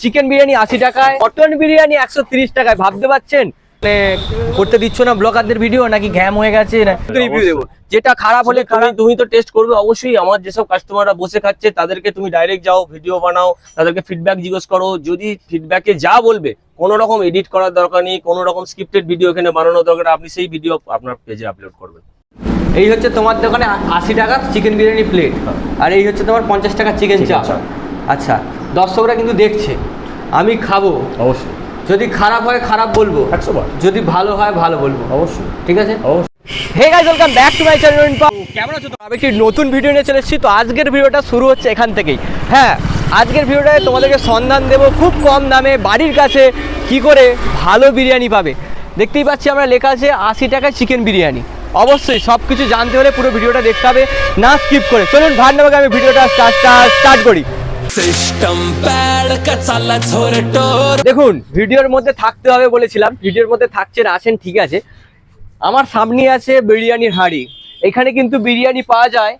Chicken biryani আশি টাকায় mutton biryani একশো তিরিশ টাকায়। ভাবতে পারছেন? মানে করতে দিচ্ছ না ব্লগারদের ভিডিও নাকি ঘ্যাম হয়ে গেছে? রিভিউ দেবো। যেটা খারাপ হলে তুমি খারাপ তুমি তো টেস্ট করবে অবশ্যই আমার যেসব কাস্টমাররা বসে খাচ্ছে তাদেরকে তুমি ডাইরেক্ট যাও ভিডিও বানাও তাদেরকে ফিডব্যাক জিজ্ঞেস করো। যদি ফিডব্যাকে যা বলবে কোনো রকম এডিট করার দরকার নেই কোনো রকম স্ক্রিপ্টেড ভিডিও এখানে বানানোর দরকার আপনি সেই ভিডিও আপনার পেজে আপলোড করবেন। এই হচ্ছে তোমার দোকানে আশি টাকা চিকেন বিরিয়ানি প্লেট আর এই হচ্ছে তোমার পঞ্চাশ টাকা চিকেন চাপ। আচ্ছা দর্শকরা কিন্তু দেখছে। আমি খাব। অবশ্যই। যদি খারাপ হয় খারাপ বলব। একশো বার। যদি ভালো হয় ভালো বলব। অবশ্যই। ঠিক আছে? অবশ্যই। Hey guys welcome back to my channel কেমন আছো তো আমি একটি নতুন ভিডিও নিয়ে চলে এসেছি। তো আজকের ভিডিওটা শুরু হচ্ছে এখান থেকেই। হ্যাঁ আজকের ভিডিওটায় তোমাদেরকে সন্ধান দেব খুব কম দামে। বাড়ির কাছে কি করে ভালো বিরিয়ানি পাবে। দেখতেই পাচ্ছি আমরা লেখা আছে আশি টাকায় চিকেন বিরিয়ানি। অবশ্যই সব কিছু জানতে হলে পুরো ভিডিওটা দেখতে হবে। না স্কিপ করে। চলুন নেবে আমি ভিডিওটা স্টার্ট করি। সিস্টেম দেখুন, ভিডিওর মধ্যে থাকতে হবে বলেছিলাম, ভিডিওর মধ্যে থাকছেন, আছেন, ঠিক আছে। আমার সামনে আছে বিরিয়ানির হাঁড়ি। এখানে কিন্তু বিরিয়ানি পাওয়া যায়।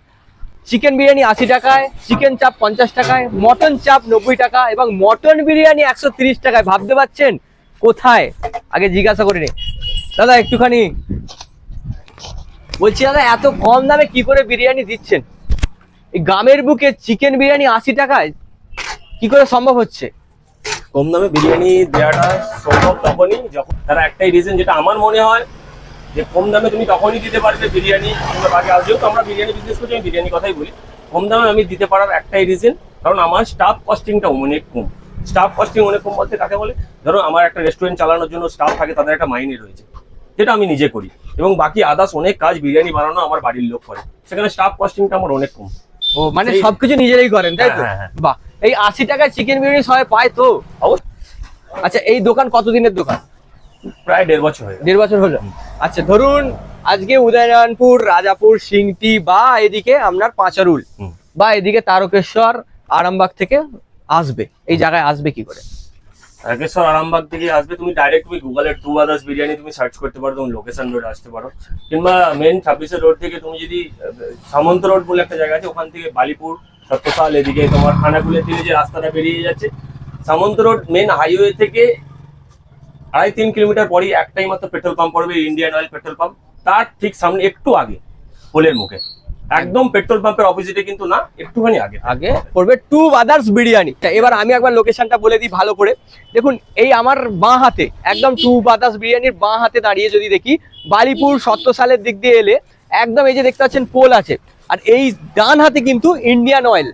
চিকেন বিরিয়ানি আশি টাকায়, চিকেন চাপ পঞ্চাশ টাকায়, মটন চাপ নব্বই টাকা এবং মটন বিরিয়ানি একশো তিরিশ টাকায়। ভাবতে পারছেন? কোথায়? আগে জিজ্ঞাসা করে নি। দাদা, একটুখানি বলছি, দাদা, এত কম দামে কি করে বিরিয়ানি দিচ্ছেন? এই গ্রামের বুকে চিকেন বিরিয়ানি আশি টাকায় কি করে সম্ভব হচ্ছে? কম দামে বিরিয়ানি দেওয়াটা সম্ভব তখনই যখন তারা একটাই রিজন যেটা আমার মনে হয় যে কম দামে তুমি তখনই দিতে পারবে বিরিয়ানি কিংবা বাকি আর যেহেতু আমরা বিরিয়ানি বিজনেস করছি আমি বিরিয়ানি কথাই বলি। কম দামে আমি দিতে পারার একটাই রিজন কারণ আমার স্টাফ কস্টিংটা অনেক কম। স্টাফ কস্টিং অনেক কম বলতে কাকে বলে? ধরো আমার একটা রেস্টুরেন্ট চালানোর জন্য স্টাফ থাকে তাদের একটা মাইনে রয়েছে। যেটা আমি নিজে করি। এবং বাকি আদার্স অনেক কাজ বিরিয়ানি বানানো আমার বাড়ির লোক করে। সেখানে স্টাফ কস্টিংটা আমার অনেক কম। ও মানে সবকিছু নিজেরাই করেন তাই তো? হ্যাঁ, হ্যাঁ, বাহ। এই আশি টাকায় চিকেন বিরিয়ানি সবাই পায় তো? আচ্ছা এই দোকান কতদিনের দোকান? প্রায় দেড় বছর হয়ে দেড় বছর হলো। আচ্ছা ধরুন আজকে উদয়নারায়ণপুর রাজাপুর সিংটি বা এদিকে আপনার পাঁচারুল বা এদিকে তারকেশ্বর আরামবাগ থেকে আসবে। এই জায়গায় আসবে কি করে? তারকেশ্বর আরামবাগ থেকে আসবে, তুমি ডাইরেক্ট তুমি গুগলের টু আদার্স বিরিয়ানি তুমি সার্চ করতে পারো তুমি লোকেশন রোড আসতে পারো। কিংবা মেন ছাব্বিশের রোড থেকে তুমি যদি, সামন্ত রোড বলে একটা জায়গা আছে, ওখান থেকে বালিপুর সত্যসাল এদিকে তোমার খানাকুলের দিকে যে রাস্তাটা বেরিয়ে যাচ্ছে, সামন্ত রোড মেন হাইওয়ে থেকে আড়াই তিন কিলোমিটার পরেই একটাই মাত্র পেট্রোল পাম্প পড়বে ইন্ডিয়ান অয়েল পেট্রোল পাম্প তার ঠিক সামনে, একটু আগে পোলের মুখে। একদম পেট্রোল পাম্পের অপোজিটে কিন্তু না, একটুখানি আগে। আগে পড়বে টু আদার্স বিরিয়ানি। এবার আমি একবার লোকেশনটা বলে দিই ভালো করে। দেখুন, এই আমার বাঁ হাতে, একদম টু বাদার্স বিরিয়ানির বাঁ হাতে দাঁড়িয়ে যদি দেখি, বালিপুর সত্য সালের দিক দিয়ে এলে একদম এই যে দেখতে পাচ্ছেন পোল আছে। আর এই ডান হাতে কিন্তু ইন্ডিয়ান অয়েল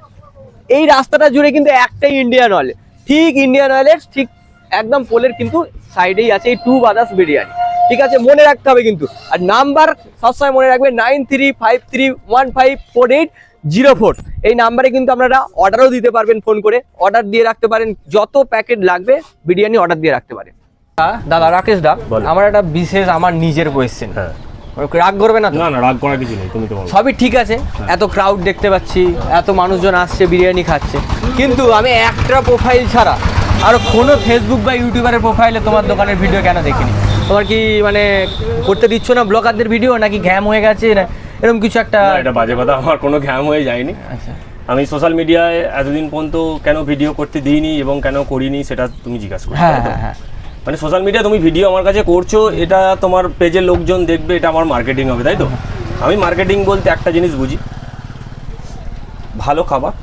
এই রাস্তাটা জুড়ে কিন্তু একটাই ইন্ডিয়ান অয়েল ঠিক ইন্ডিয়ান অয়েলের ঠিক একদম পোলের কিন্তু সাইডেই আছে এই টু আদার্স বিরিয়ানি। ঠিক আছে মনে রাখতে হবে কিন্তু। আর নাম্বার সবসময় মনে রাখবে nine three five three one five four eight zero four. এই নাম্বারে কিন্তু আপনারা অর্ডারও দিতে পারবেন ফোন করে। অর্ডার দিয়ে রাখতে পারেন যত প্যাকেট লাগবে বিরিয়ানি অর্ডার দিয়ে রাখতে পারেন। দাদা রাকেশ দা আমার একটা বিশেষ আমার নিজের কোয়েশ্চেন হ্যাঁ। রাগ করবে না না না রাগ করার কিছু নেই তুমি তো সবই ঠিক আছে এত ক্রাউড দেখতে পাচ্ছি এত মানুষজন আসছে বিরিয়ানি খাচ্ছে। কিন্তু আমি একটা প্রোফাইল ছাড়া আর কোনো ফেসবুক বা ইউটিউবারের প্রোফাইলে তোমার দোকানের ভিডিও কেন দেখিনি? তোমার কি মানে করতে দিচ্ছ না ব্লগারদের ভিডিও নাকি ঘ্যাম হয়ে গেছে? না এরকম কিছু একটা এটা বাজে কথা আমার কোনো ঘ্যাম হয়ে যায়নি। আচ্ছা। আমি সোশ্যাল মিডিয়ায় এতদিন পর্যন্ত কেন ভিডিও করতে দিইনি এবং কেন করিনি সেটা তুমি জিজ্ঞাসা করছ হ্যাঁ? হ্যাঁ হ্যাঁ। মানে সোশ্যাল মিডিয়া তুমি ভিডিও আমার কাছে করছ এটা তোমার পেজের লোকজন দেখবে এটা আমার মার্কেটিং হবে তাই তো? আমি মার্কেটিং বলতে একটা জিনিস বুঝি। ভালো খাবার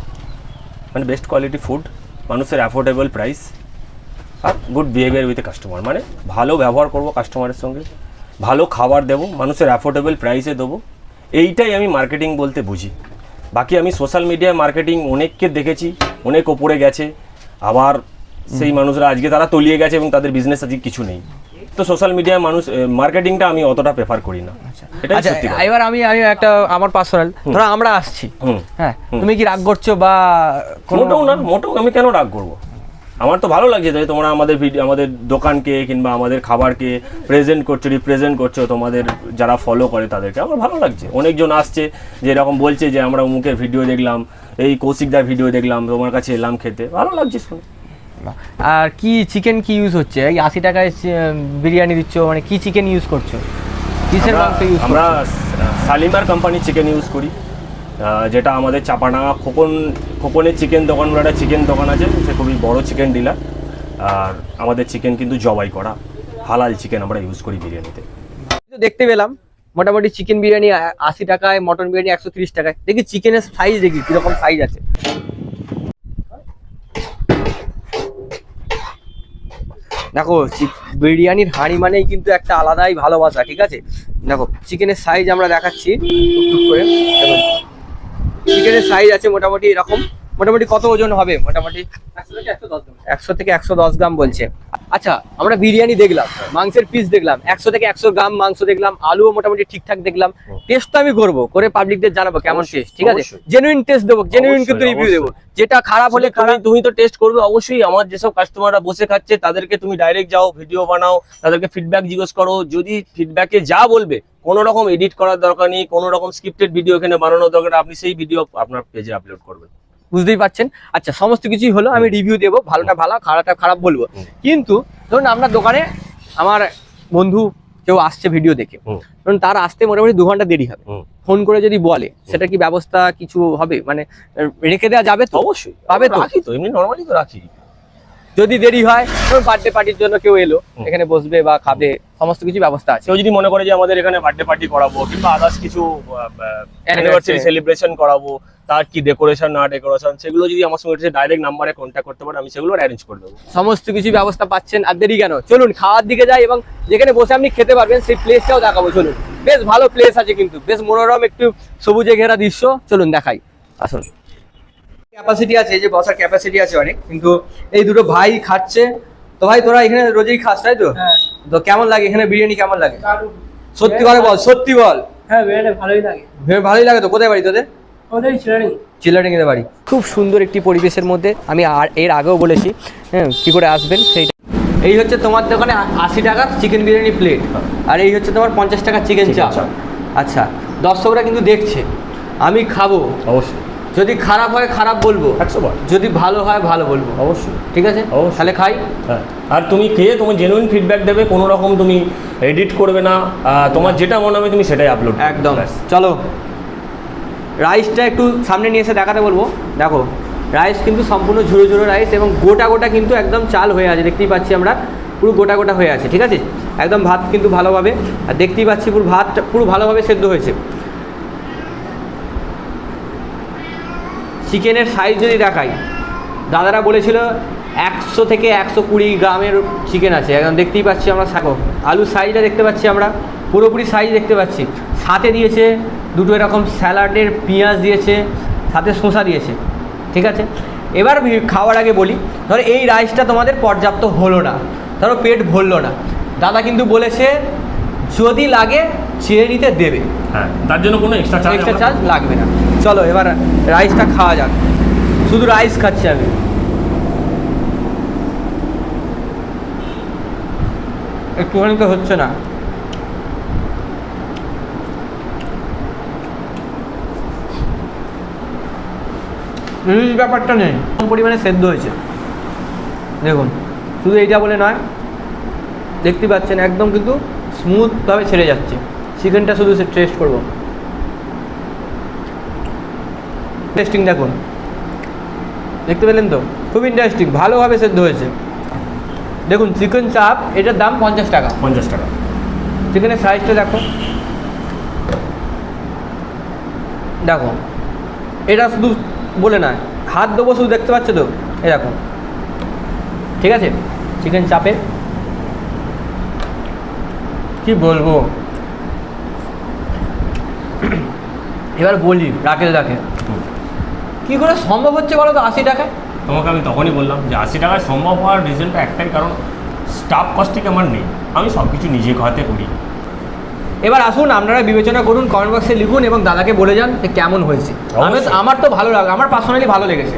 মানে বেস্ট কোয়ালিটি ফুড মানুষের অ্যাফোর্ডেবল প্রাইস আর গুড বিহেভিয়ার উইথ কাস্টমার মানে ভালো ব্যবহার করব কাস্টমারের সঙ্গে ভালো খাবার দেবো মানুষের অ্যাফোর্ডেবল প্রাইসে দেবো এইটাই আমি মার্কেটিং বলতে বুঝি। বাকি আমি সোশ্যাল মিডিয়ায় মার্কেটিং অনেককে দেখেছি অনেক ওপরে গেছে আবার সেই মানুষরা আজকে তারা তলিয়ে গেছে এবং তাদের বিজনেস আজকে কিছু নেই। তো সোশ্যাল মিডিয়ায় মানুষ মার্কেটিংটা আমি অতটা প্রেফার করি না। এটা আচ্ছা এবার আমি আমি একটা আমার পার্সোনাল ধরো আমরা আসছি। হ্যাঁ তুমি কি রাগ করছ বা মোটেও না মোটেও আমি কেন রাগ করব? আমার তো ভালো লাগছে যে তোমরা আমাদের ভিডিও আমাদের দোকানকে কিংবা আমাদের খাবারকে প্রেজেন্ট করছ রিপ্রেজেন্ট করছ তোমাদের যারা ফলো করে তাদেরকে। আমার ভালো লাগছে। অনেকজন আসছে যে এরকম বলছে যে আমরা অমুকের ভিডিও দেখলাম এই কৌশিকদার ভিডিও দেখলাম তোমার কাছে এলাম খেতে। ভালো লাগছে শুনে। আর কি চিকেন কি ইউজ হচ্ছে? এই আশি টাকায় বিরিয়ানি দিচ্ছ মানে কি চিকেন ইউজ করছ? কিসের মাংস ইউজ আমরা সালিমার কোম্পানির চিকেন ইউজ করি। যেটা আমাদের চাপাডাঙ্গা খোকন খোকনের চিকেন দোকান একটা চিকেন দোকান আছে সে খুবই বড় চিকেন ডিলার আর আমাদের চিকেন কিন্তু জবাই করা। হালাল চিকেন আমরা ইউজ করি বিরিয়ানিতে। তো দেখতে পেলাম মোটামুটি চিকেন বিরিয়ানি আশি টাকায় মটন বিরিয়ানি একশো তিরিশ টাকায়। দেখি চিকেনের সাইজ দেখি কীরকম সাইজ আছে। দেখো বিরিয়ানির হাঁড়ি মানেই কিন্তু একটা আলাদাই ভালোবাসা ঠিক আছে? দেখো চিকেনের সাইজ আমরা দেখাচ্ছি করে। চিকেনের সাইজ আছে মোটামুটি এরকম। মোটামুটি কত ওজন হবে? মোটামুটি? একশো থেকে একশো দশ গ্রাম বলছে। আচ্ছা আমরা বিরিয়ানি দেখলাম মাংসের পিস দেখলাম একশো থেকে একশো গ্রাম মাংস দেখলাম আলুও মোটামুটি ঠিকঠাক দেখলাম। টেস্ট তো আমি করব করে পাবলিকদের জানাব কেমন টেস্ট ঠিক আছে? জেনুইন টেস্ট দেবো জেনুইন কিন্তু রিভিউ দেবো। যেটা খারাপ হলে খারাপ তুমি তো টেস্ট করবে অবশ্যই আমার যেসব কাস্টমাররা বসে খাচ্ছে তাদেরকে তুমি ডাইরেক্ট যাও ভিডিও বানাও তাদেরকে ফিডব্যাক জিজ্ঞেস করো। যদি ফিডব্যাকে যা বলবে কোনো রকম এডিট করার দরকার নেই কোনো রকম স্ক্রিপ্টেড ভিডিও এখানে বানানোর দরকার আপনি সেই ভিডিও আপনার পেজে আপলোড করবেন। বুঝতেই পারছেন? আচ্ছা সমস্ত কিছুই হলো আমি রিভিউ দেবো ভালোটা ভালো খারাপটা খারাপ বলব। কিন্তু ধরুন আপনার দোকানে আমার বন্ধু কেউ আসছে ভিডিও দেখে। ধরুন তার আসতে মোটামুটি দু ঘণ্টা দেরি হবে। ফোন করে যদি বলে সেটা কি ব্যবস্থা কিছু হবে? মানে রেখে দেওয়া যাবে তো? অবশ্যই। পাবে তো? রাখি তো এমনি নর্মালি তো রাখি। যদি দেরি হয় বার্থডে পার্টির জন্য কেউ এলো। এখানে বসবে বা খাবে সমস্ত কিছু ব্যবস্থা আছে। কেউ যদি মনে করে যে আমাদের এখানে বার্থডে পার্টি করাবো কিংবা আদার্স কিছু অ্যানিভার্সারি সেলিব্রেশন করাবো তার কি ডেকোরেশন না ডেকোরেশন সেগুলো যদি আমার সঙ্গে ডাইরেক্ট নাম্বারে কন্ট্যাক্ট করতে পারে আমি সেগুলো অ্যারেঞ্জ করে দেবো। সমস্ত কিছু ব্যবস্থা পাচ্ছেন আর দেরি কেন? চলুন খাওয়ার দিকে যাই এবং যেখানে বসে আপনি খেতে পারবেন সেই প্লেসটাও দেখাবো চলুন। বেশ ভালো প্লেস আছে কিন্তু বেশ মনোরম একটু সবুজে ঘেরা দৃশ্য চলুন দেখাই। আসুন। ক্যাপাসিটি আছে এই যে বসার ক্যাপাসিটি আছে অনেক কিন্তু এই দুটো ভাই খাচ্ছে। তো ভাই তোরা এখানে রোজই খাস তাই তো? তো কেমন লাগে? এখানে বিরিয়ানি কেমন লাগে? সত্যি করে বল সত্যি বল। হ্যাঁ বিরিয়ানি ভালোই লাগে। ভেবে ভালোই লাগে তো? কোথায় বাড়ি তোদের? এর বাড়ি। খুব সুন্দর একটি পরিবেশের মধ্যে আমি আর এর আগেও বলেছি হ্যাঁ কী করে আসবেন সেইটা এই হচ্ছে তোমার দোকানে আশি টাকার চিকেন বিরিয়ানি প্লেট আর এই হচ্ছে তোমার পঞ্চাশ টাকার চিকেন চাপ। আচ্ছা দর্শকরা কিন্তু দেখছে। আমি খাব। অবশ্যই। যদি খারাপ হয় খারাপ বলব। একশো বার। যদি ভালো হয় ভালো বলব। অবশ্যই। ঠিক আছে? অবশ্যই। তাহলে খাই। হ্যাঁ। আর তুমি খেয়ে তোমার জেনুইন ফিডব্যাক দেবে কোনো রকম তুমি এডিট করবে না। তোমার যেটা মনে হবে তুমি সেটাই আপলোড একদম। চলো। রাইসটা একটু সামনে নিয়ে এসে দেখাতে বলব। দেখো রাইস কিন্তু সম্পূর্ণ ঝুড়ো ঝুড়ো রাইস এবং গোটা গোটা কিন্তু একদম চাল হয়ে আছে। দেখতেই পাচ্ছি আমরা পুরো গোটা গোটা হয়ে আছে। ঠিক আছে? একদম ভাত কিন্তু ভালোভাবে আর দেখতেই পাচ্ছি পুরো ভাত পুরো ভালোভাবে সেদ্ধ হয়েছে। চিকেনের সাইজ যদি দেখাই দাদারা বলেছিল একশো থেকে একশো কুড়ি গ্রামের চিকেন আছে। এখন দেখতেই পাচ্ছি আমরা সাকো আলুর সাইজটা দেখতে পাচ্ছি আমরা পুরোপুরি সাইজ দেখতে পাচ্ছি। সাথে দিয়েছে দুটো এরকম স্যালাডের পেঁয়াজ দিয়েছে সাথে শসা দিয়েছে ঠিক আছে? এবার খাওয়ার আগে বলি ধরো এই রাইসটা তোমাদের পর্যাপ্ত হলো না ধরো পেট ভরলো না। দাদা কিন্তু বলেছে যদি লাগে চেয়ে নিতে দেবে। হ্যাঁ তার জন্য কোনো এক্সট্রা চার্জ এক্সট্রা চার্জ লাগবে না। চলো, এবার রাইসটা খাওয়া যাক। শুধু রাইস খাচ্ছি আমি। একটুখানি তো হচ্ছে না। ব্যাপারটা নেই। কম পরিমাণে সেদ্ধ হয়েছে। দেখুন, শুধু এইটা বলে নয়, দেখতে পাচ্ছেন একদম কিন্তু স্মুথভাবে ছেড়ে যাচ্ছে। চিকেনটা শুধু সে টেস্ট করব। টেস্টিং দেখুন। দেখতে পেলেন তো? খুব ইন্টারেস্টিং ভালোভাবে সেদ্ধ হয়েছে। দেখুন চিকেন চাপ এটার দাম পঞ্চাশ টাকা। পঞ্চাশ টাকা। চিকেনের সাইজটা দেখো। দেখো এটা শুধু বলে না হাত দেবো শুধু দেখতে পাচ্ছ তো? দেখো। ঠিক আছে? চিকেন চাপে কি বলব? এবার বলি রাকেল রাখে। কি করে সম্ভব হচ্ছে বলো তো আশি টাকায়? তোমাকে আমি তখনই বললাম যে আশি টাকায় সম্ভব হওয়ার রিজনটা একটাই কারণ স্টাফ কস্টিং আমার নেই। আমি সব কিছু নিজে হাতে করি। এবার আসুন আপনারা বিবেচনা করুন কমেন্ট বক্সে লিখুন এবং দাদাকে বলে যান যে কেমন হয়েছে। আমি আমার তো ভালো লাগে আমার পার্সোনালি ভালো লেগেছে।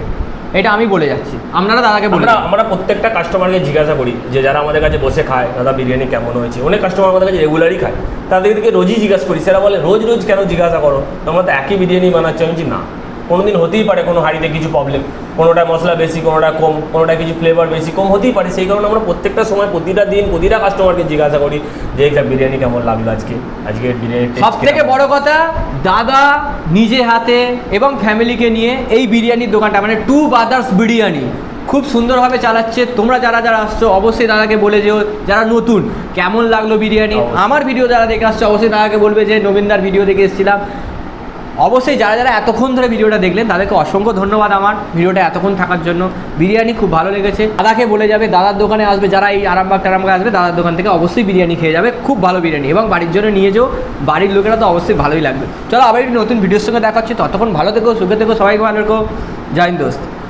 এটা আমি বলে যাচ্ছি। আপনারা দাদাকে বলে আমরা প্রত্যেকটা কাস্টমারকে জিজ্ঞাসা করি যে যারা আমাদের কাছে বসে খায় দাদা বিরিয়ানি কেমন হয়েছে? অনেক কাস্টমার আমাদের কাছে রেগুলারই খায়। তাদেরকে রোজই জিজ্ঞাসা করি। সেটা বলে রোজ রোজ কেন জিজ্ঞাসা করো? তোমরা তো একই বিরিয়ানি বানাচ্ছো। আমি না। কোনো দিন হতেই পারে কোনো হাঁড়িতে কিছু প্রবলেম কোনোটা মশলা বেশি কোনোটা কম কোনোটা কিছু ফ্লেভার বেশি কম হতেই পারে। সেই কারণে আমরা প্রত্যেকটা সময় প্রতিটা দিন প্রতিটা কাস্টমারকে জিজ্ঞাসা করি যে এইটা বিরিয়ানি কেমন লাগল আজকে? আজকে বিরিয়ানি সব থেকে বড় কথা দাদা নিজে হাতে এবং ফ্যামিলিকে নিয়ে এই বিরিয়ানির দোকানটা মানে টু ব্রাদার্স বিরিয়ানি খুব সুন্দরভাবে চালাচ্ছে। তোমরা যারা যারা আসছো অবশ্যই দাদাকে বলে যেও যারা নতুন কেমন লাগল বিরিয়ানি? আমার ভিডিও যারা দেখে আসছো অবশ্যই দাদাকে বলবে যে নবীনদার ভিডিও দেখে এসেছিলাম। অবশ্যই যারা যারা এতক্ষণ ধরে ভিডিওটা দেখলেন, তাদেরকে অসংখ্য ধন্যবাদ আমার ভিডিওটা এতক্ষণ থাকার জন্য। বিরিয়ানি খুব ভালো লেগেছে। দাদাকে বলে যাবে, দাদার দোকানে আসবে, যারা এই আরামবাগ টারামবাগ আসবে, দাদার দোকান থেকে অবশ্যই বিরিয়ানি খেয়ে যাবে, খুব ভালো বিরিয়ানি। এবং বাড়ির জন্য নিয়ে যেও, বাড়ির লোকেরা তো অবশ্যই ভালোই লাগবে। চলো আবার একটি নতুন ভিডিওর সঙ্গে দেখাচ্ছি। ততক্ষণ ভালো থেকো, সুখে থেকো, সবাইকে ভালো রেখো। জয় দোস্ত।